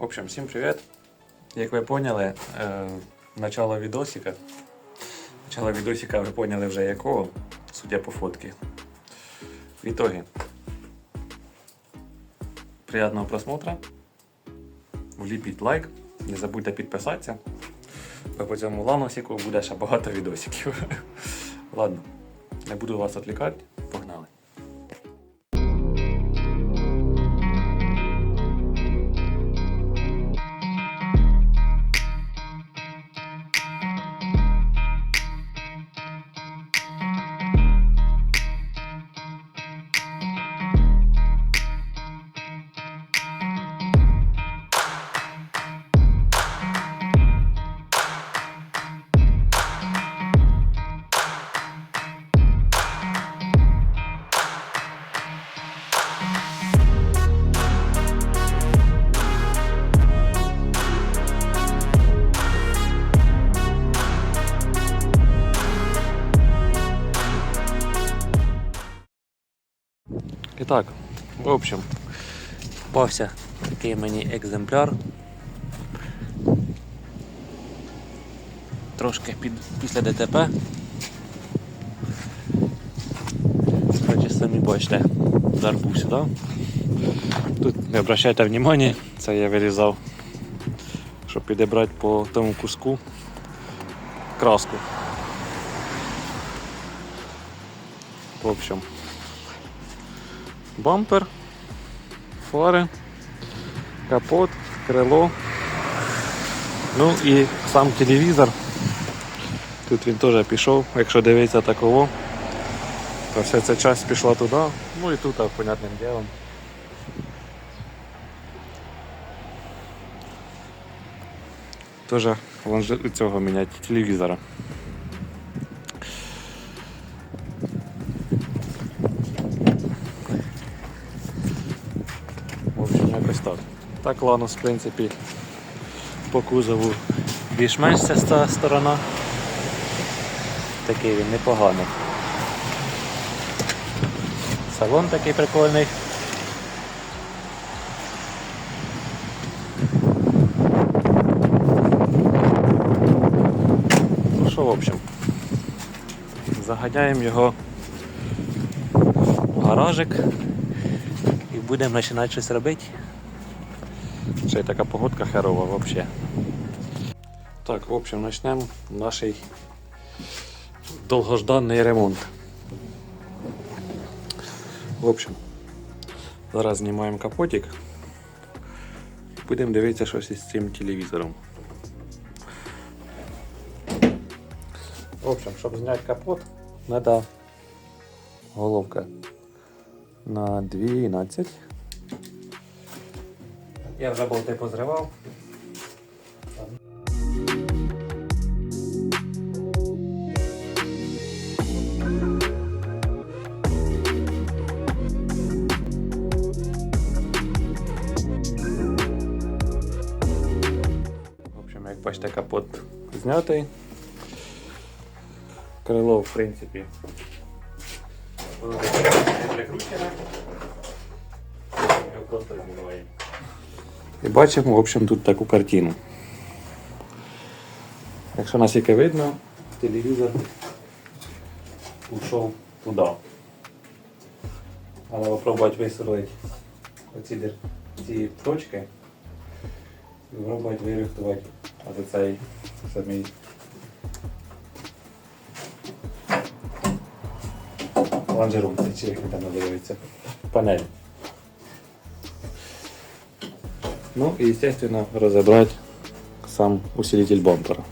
В общем, всім привіт. Як ви поняли, е, начало відосика. Начало відосика ви поняли вже якого, судя по фотці. В итоге. Приятного просмотра. Вліпіть лайк. Не забудьте підписатися. Бо по цьому ланосіку буде ще багато відосиків. Ладно, не буду вас відвлікати. Погнали. В общем, попався такий мені екземпляр. Трошки під, після ДТП. Короче, самі бачите, удар був сюди. Тут не обращайте внимання, це я вирізав, щоб підібрати по тому куску краску. В общем, бампер, фари, капот, крило. Ну і сам телевізор. Тут він теж пішов, якщо дивитися такого, то вся ця часть пішла туди, ну і тут, понятним ділом. Теж цього міняти телевізора. В общем, якось так. Так Ланус, в принципі, по кузову більш-менш ця сторона. Такий він непоганий. Салон такий прикольний. Ну що, в общем, заганяємо його в гаражик і будемо починати щось робити. Ще така погодка херова взагалі. Так, в общем, почнемо наш довгожданий ремонт. В общем, зараз знімаємо капотик. Будемо дивитися щось із цим телевізором. В общем, щоб зняти капот, треба головка на 12. Я вже болти позривав. В общем, як бачите, капот знятий. Крило, в принципі, прикручене. Його просто знімаємо. І бачимо, в общем, тут таку картину. Якщо наскільки видно, телевізор ушов туди. Але попробувати висверлити оці ці точки і попробувати вирихтувати цей самий лонжерон, чи як там називається, панель. Ну и, естественно, разобрать сам усилитель бампера.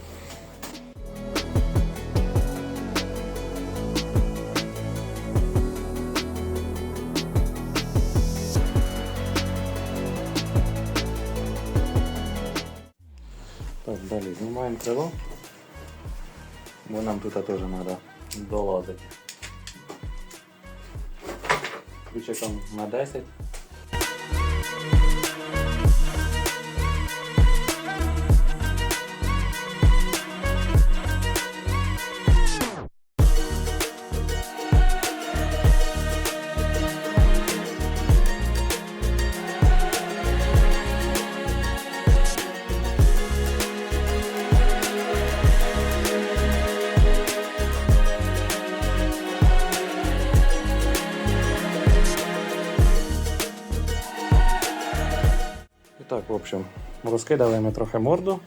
Общем, розкидали ми трохи морду.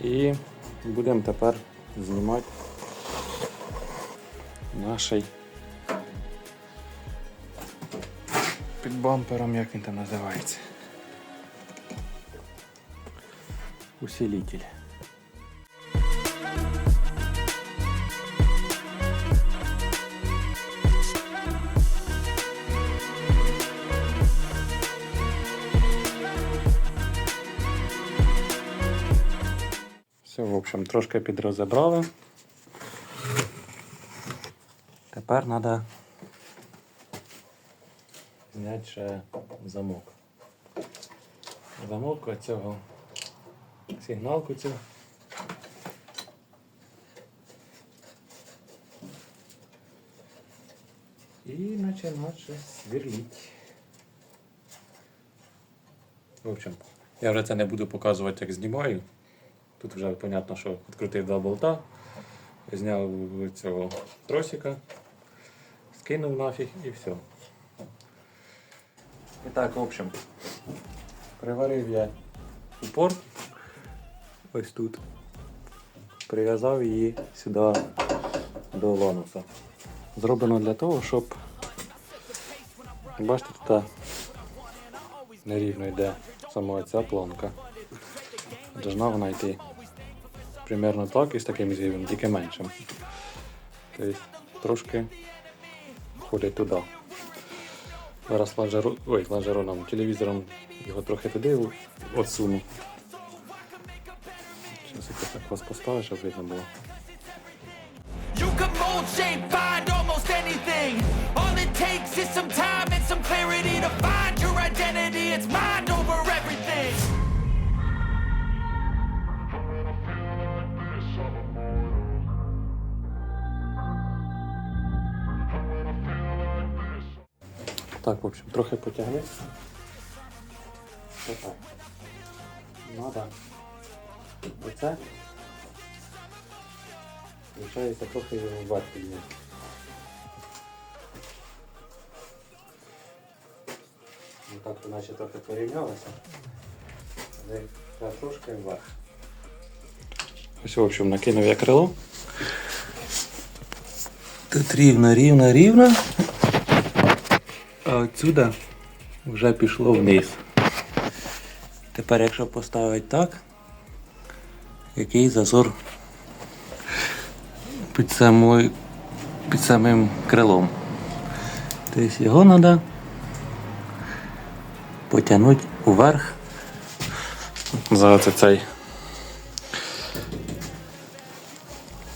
І будемо тепер знімати нашій під бампером, як він там називається. Усилитель. Все, в общем, трошки підрозібрали. Тепер треба зняти ще замок. Замок цього сигналку цю. І починати щось. В общем, я вже це не буду показувати, як знімаю. Тут вже зрозуміло, що відкрутив два болта, зняв цього тросика, скинув нафіг і все. І так, в общем, приварив я упор ось тут. Прив'язав її сюди до лануса. Зроблено для того, щоб бачите, тут нерівно йде сама ця планка. Должна вона йти примерно так і з таким згибом, тільки меншим. Тобто трошки входить туди. Зараз ланжеро... Ой, ланжероном, телевізором його трохи туди отсуну. Зараз якось так вас поставиш, щоб видно було. You can mold, shape, find almost anything. All it takes is some time and some clarity to find your identity. It's mind Так, в общем, трохи потягни. Отак. Надо. Оце. Получається трохи його вверх підняти. Ну так то наче трохи порівнялося. Але треба трошки вверх. Ось, в общем, накинув я крило. Тут рівно, рівно, рівно. А отсюда вже пішло вниз. Тепер, якщо поставити так, який зазор під, самою, під самим крилом. Тобто його треба потягнути вверх. Це цей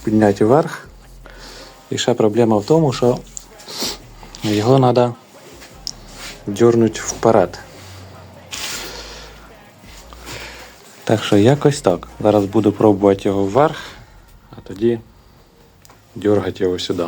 підняти вверх. І ще проблема в тому, що його треба дернуть вперед. Так що якось так. Зараз буду пробувати його вверх, а тоді дергати його сюди.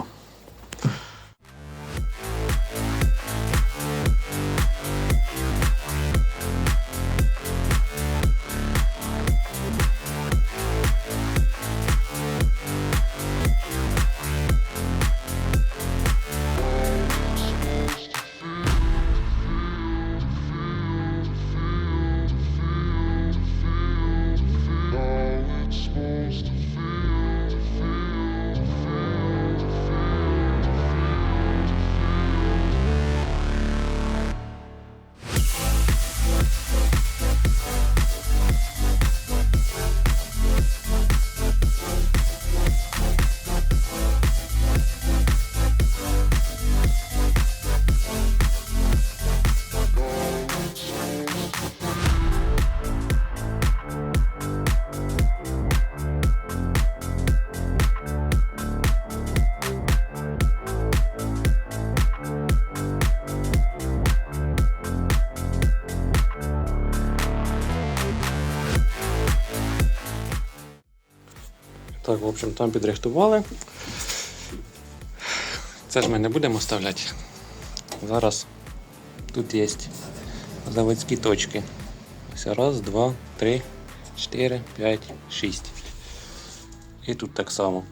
В общем, там підрихтували. Це ж ми не будемо вставляти. Зараз тут є заводські точки. Ось раз, два, три, чотири, п'ять, шість. І тут так само.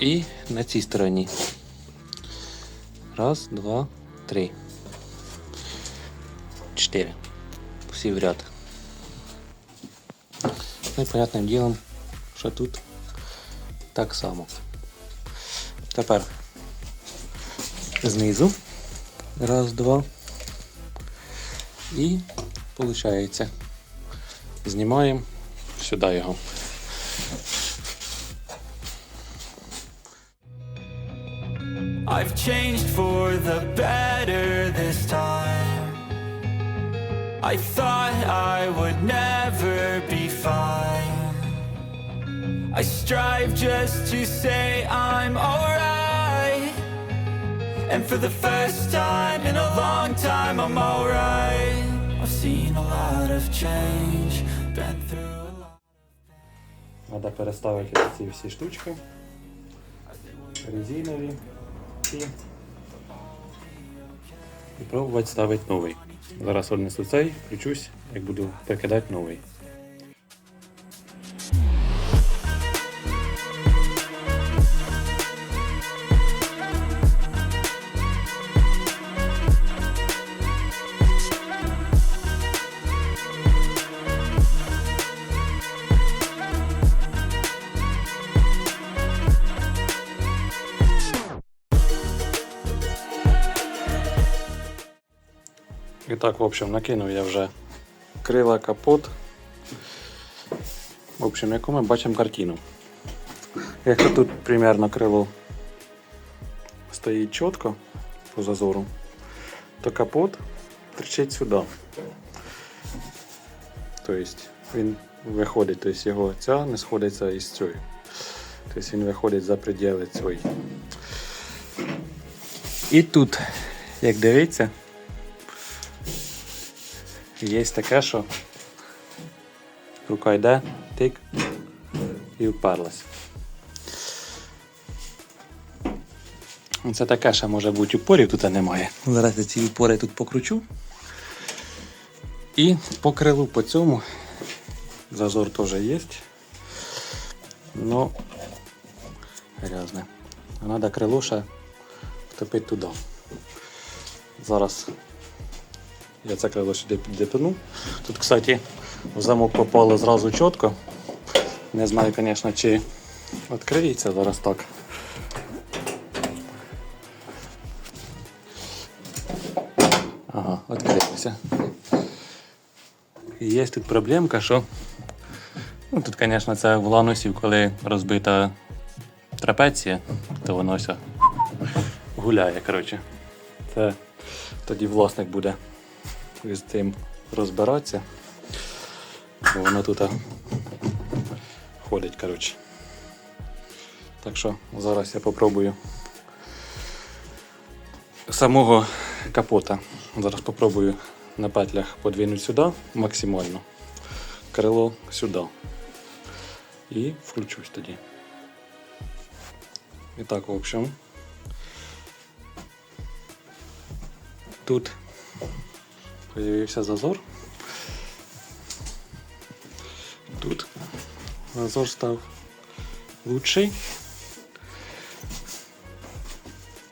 І на цій стороні. Раз, два, три. 4. Всі в ряд. Ну і понятним ділом, що тут так само. Тепер знизу. Раз, два. І виходить. Знімаємо сюди його. I've changed for the better I thought I would never be fine. I strive just to say I'm alright. And for the first time in a long time, I'm alright. I've seen a lot of change, been through a lot. Треба переставити ці всі штучки. Резинові. Ці. І пробувати ставити новий. Зараз однесу цей, включусь, як буду перекидати новий. І так, в общем, накинув я вже крила, капот. В общем, яку ми бачимо картину. Якщо тут примерно крило стоїть чітко по зазору, то капот тричить сюди. Тобто він виходить, тобто його ця не сходиться із цією. Тобто він виходить за пределы цієї. І тут, як дивіться, Є таке, що рука йде, тик і вперлась. Це таке ще може бути упорів тут немає. Зараз я ці упори тут покручу. І по крилу по цьому зазор теж є. Но грязне. Треба крило ще втопити туди. Зараз я це крило сюди піддепину. Тут, кстати, в замок попало зразу чітко. Не знаю, звісно, чи відкриється зараз так. Ага, відкрився. Є тут проблемка, що ну, тут, звісно, це в ланусів, коли розбита трапеція, то воно все гуляє. коротше. Це тоді власник буде з цим розбиратися. Воно тут ходить, коротше. Так що зараз я попробую самого капота. Зараз попробую на петлях подвинути сюди максимально. Крило сюди. І включусь тоді. І так, в общем. Тут появився зазор. Тут зазор став лучший.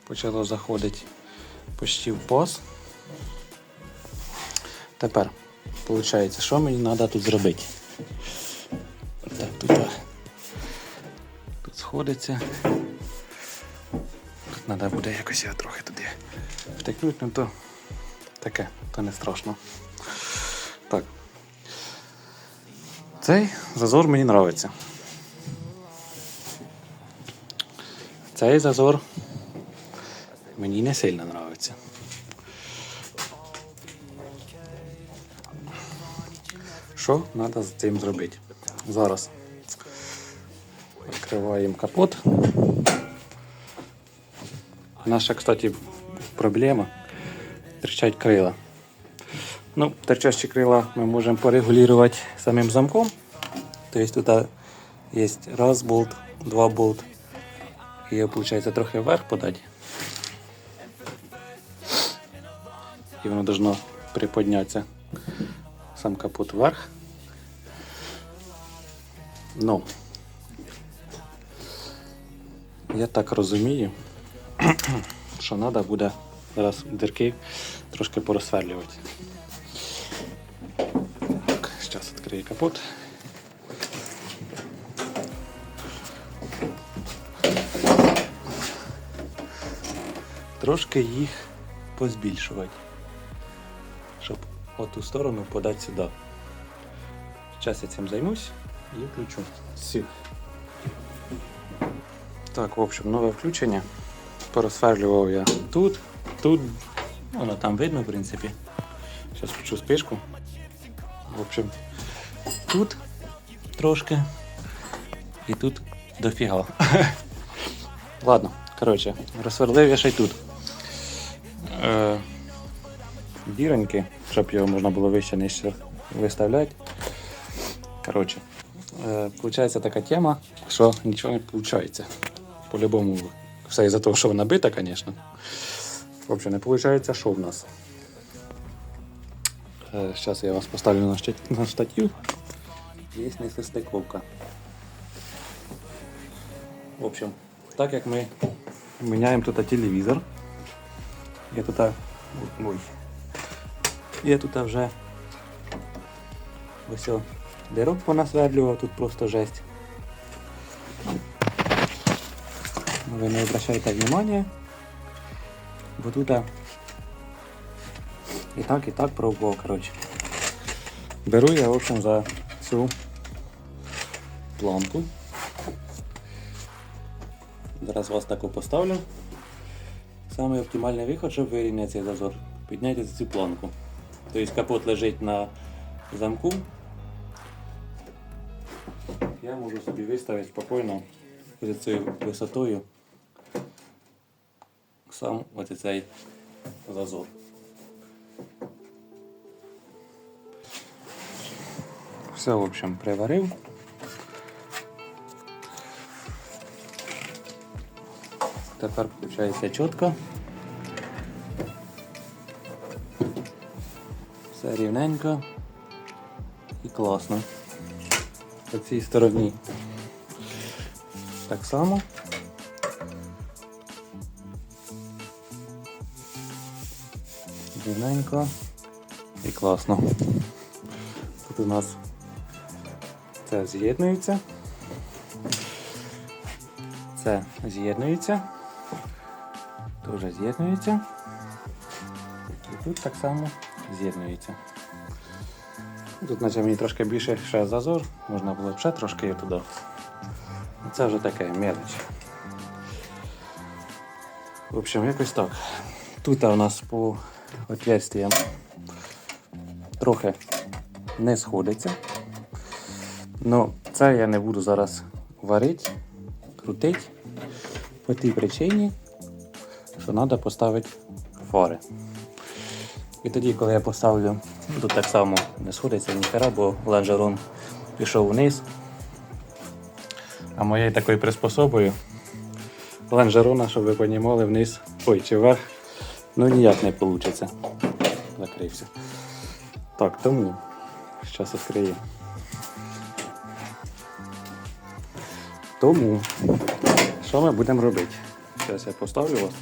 Почало заходити почти в паз. Тепер, виходить, що мені треба тут зробити? Так, тут, тут сходиться. Тут треба буде якось його трохи туди втикнути, ну таке, то не страшно. Так. Цей зазор мені подобається. Цей зазор мені не сильно подобається. Що треба з цим зробити? Зараз відкриваємо капот. Наша, кстати, проблема торчать крила. Ну, торчащие крила мы можем порегулировать самим замком. То есть тут есть раз болт, два болт. Ее получается трохи вверх подать. И воно должно приподняться сам капот вверх. Ну, я так розумію, що треба буде зараз дірки трошки порозсверлювати. відкриє капот. Трошки їх позбільшувати, щоб оту сторону подати сюди. Зараз я цим займусь і включу. Все. Так, в общем, нове включення. Порозсверлював я тут, тут, воно там видно, в принципі. Зараз включу спишку. В общем, тут трошки. І тут дофіга. Ладно, коротше, розсверлив я ще й тут. Е, діроньки, щоб його можна було вище нижче виставляти. Коротше, е, получається така тема, що нічого не виходить. По-любому, все із-за того, що вона бита, звісно. В общем, не виходить, що в нас. Зараз я вас поставлю на, щат... на штатив. Є несостиковка. В общем, так як ми міняємо тут телевізор, я тут. Ой. Я тут вже ось дирок понасверлював, тут просто жесть. Ви не обращайте внимания, бо тут і так, і так пробував, коротше. Беру я, в общем, за цю планку. Зараз вас таку поставлю. Самий оптимальний виход, щоб вирівняти цей зазор. Підняти цю планку. Тобто капот лежить на замку. Я можу собі виставити спокійно з цією висотою сам ось цей зазор. Все, в общем, приварив. Тепер виходить чітко. Все рівненько і класно. По цій стороні так само. Рівненько і класно. Тут у нас це з'єднується. Це з'єднується. Теж з'єднується. І тут так само з'єднується. Тут наче мені трошки більше ще зазор, можна було б ще трошки і туди. Це вже таке мелоч. В общем, якось так. Тут у нас по отверстиям трохи не сходиться. Ну, це я не буду зараз варити, крутити по тій причині, що треба поставити фари. І тоді, коли я поставлю, тут так само не сходиться ніхера, бо лонжерон пішов вниз. А моєю такою приспособою лонжерона, щоб ви розуміли, вниз, ой, чи вверх, ну ніяк не вийде. Закрився. Так, тому зараз відкрию. Тому, що ми будемо робити? Зараз я поставлю вас.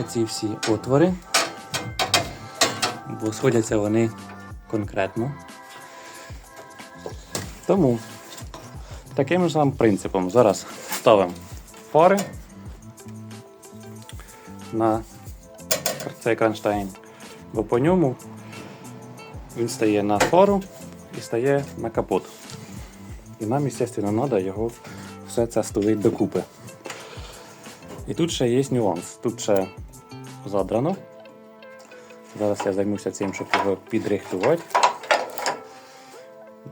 Оці всі отвори, бо сходяться вони конкретно. Тому таким же самим принципом зараз ставимо фари на цей кронштейн, бо по ньому він стає на фару і стає на капот. І нам, звісно, треба його все це стулити докупи. І тут ще є нюанс. Тут ще задрано. Зараз я займуся цим, щоб його підрихтувати.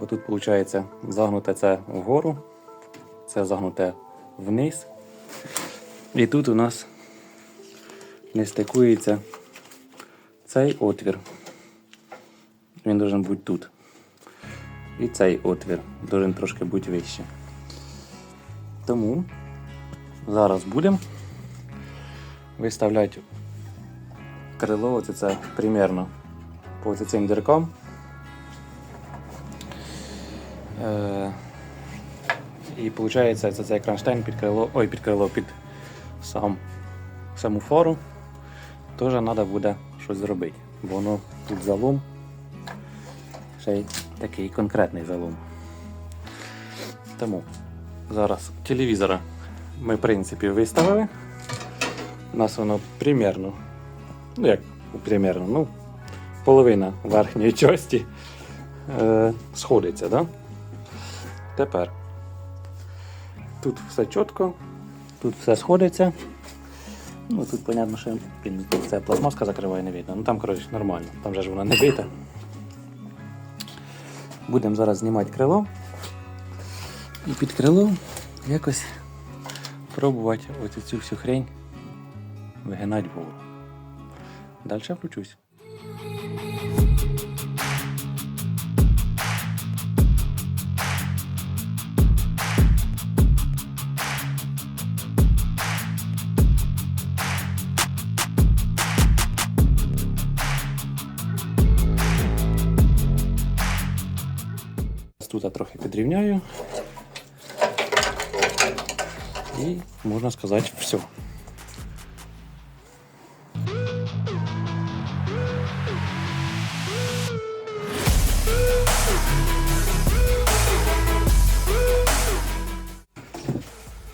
Бо тут, виходить, загнуте це вгору, це загнуте вниз. І тут у нас не стикується цей отвір. Він має бути тут. І цей отвір має трошки бути вище. Тому зараз будемо виставляти крило, оце це примерно по цим діркам. Е, і виходить, це цей кронштейн під крило, ой, під крило, під сам, саму фору. Теж треба буде щось зробити, воно тут залом. Ще й такий конкретний залом. Тому зараз телевізора ми, в принципі, виставили. У нас воно примерно, ну як примерно, ну, половина верхньої часті е, сходиться, да? Тепер тут все чітко, тут все сходиться. Ну тут, понятно, що блін, це пластмаска закриває, не видно. Ну там, коротше, нормально, там же ж вона не бита. Будемо зараз знімати крило. І під крило якось пробувати ось цю всю хрень вигинати вгору. Далі включусь. Я трохи підрівняю. І можна сказати все.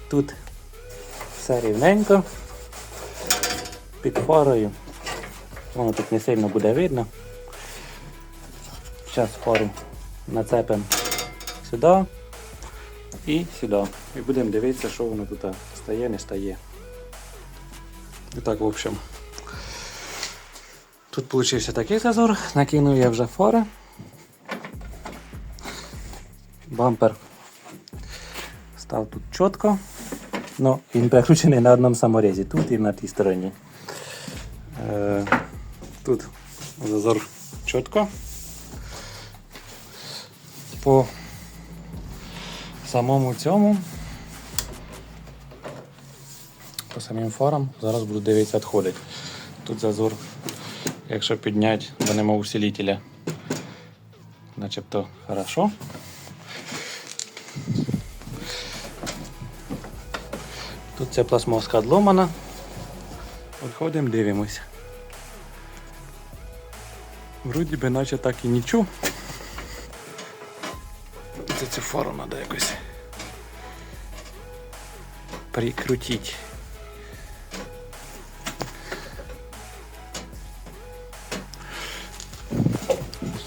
Тут все рівненько. Під фарою. Воно тут не сильно буде видно. Зараз фару нацепимо сюди і сюди. І будемо дивитися, що воно тут стає, не стає. І так, в общем. Тут получився такий зазор, накинув я вже фари. Бампер став тут чітко. Ну, він прикручений на одному саморезі, тут і на тій стороні. Е, тут зазор чітко. По самому цьому, по самим фарам, зараз буду дивитися, відходить. Тут зазор, якщо підняти, бо нема усилителя, начебто хорошо. Тут ця пластмаска одломана. Виходимо, дивимося. Вроді би наче так і нічого. Цю фару треба якось прикрутити.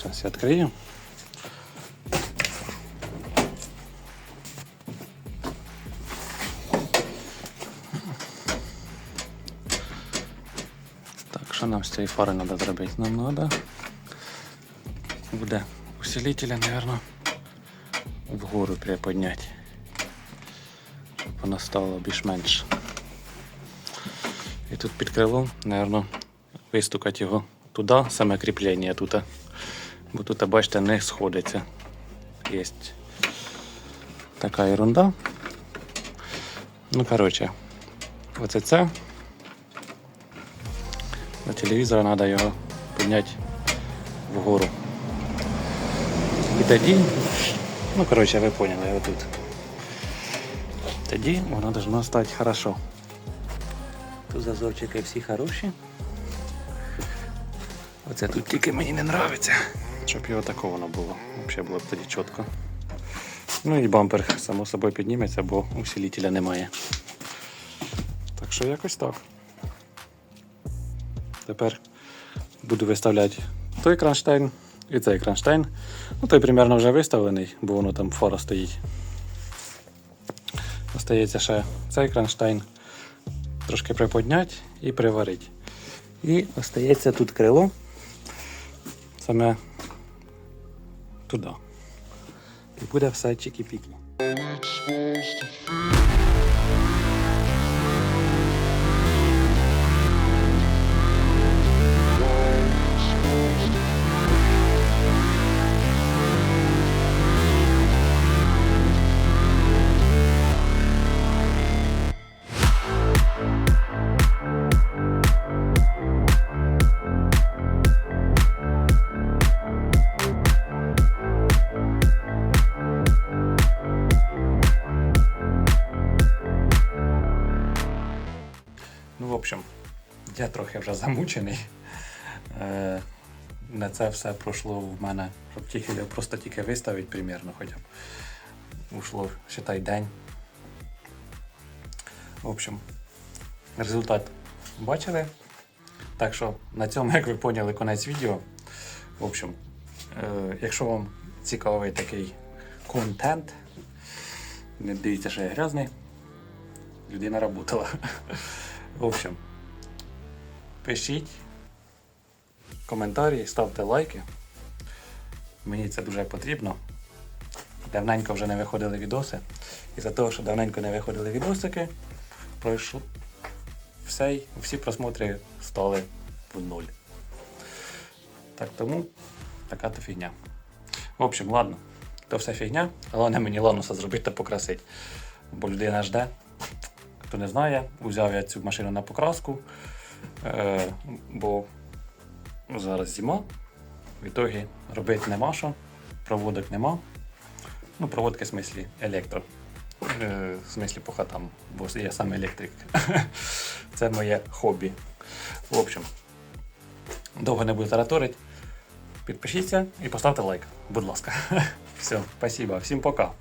Зараз я відкрию. Що нам з цієї фари треба зробити? Нам треба буде усилителя, мабуть, вгору приподняти, щоб воно стало більш-менш. І тут під крилом, мабуть, вистукати його туди, саме кріплення тут. Бо тут, бачите, не сходиться. Є така ерунда. Ну, коротше, оце це. До телевізора треба його підняти вгору. І тоді, ну коротше, ви поняли, отут. Тоді воно должно стати хорошо. Тут зазорчики всі хороші. Оце тут тільки мені не подобається. Щоб його такого воно було. Взагалі було б тоді чітко. Ну і бампер, само собою підніметься, бо усилителя немає. Так що якось так. Тепер буду виставляти той кронштейн і цей кронштейн. Ну, той примерно вже виставлений, бо воно там фора стоїть. Остається ще цей кронштейн трошки приподняти і приварити. І остається тут крило саме туди. І буде все чікі-пікі. Я трохи вже замучений. Е, на це все пройшло в мене, щоб тільки просто тільки виставити примірно хоча б. Ушло, считай, день. В общем, результат бачили. Так що на цьому, як ви поняли, конець відео. В общем, е, якщо вам цікавий такий контент, не дивіться, що я грязний. Людина работала. В общем, пишіть коментарі, ставте лайки. Мені це дуже потрібно. Давненько вже не виходили відоси. І за того, що давненько не виходили відосики, пройшло все, всі просмотри стали в нуль. Так тому така то фігня. В общем, ладно, то все фігня, головне мені лануса зробити та покрасити. Бо людина жде. Хто не знає, взяв я цю машину на покраску, е, бо зараз зима. В ітогі робити нема що, проводок нема. Ну, проводки в смислі електро. Е, в смислі по хатам, бо я сам електрик. Це моє хобі. В общем, довго не буду тараторити. Підпишіться і поставте лайк, будь ласка. Все, спасибо, всім пока.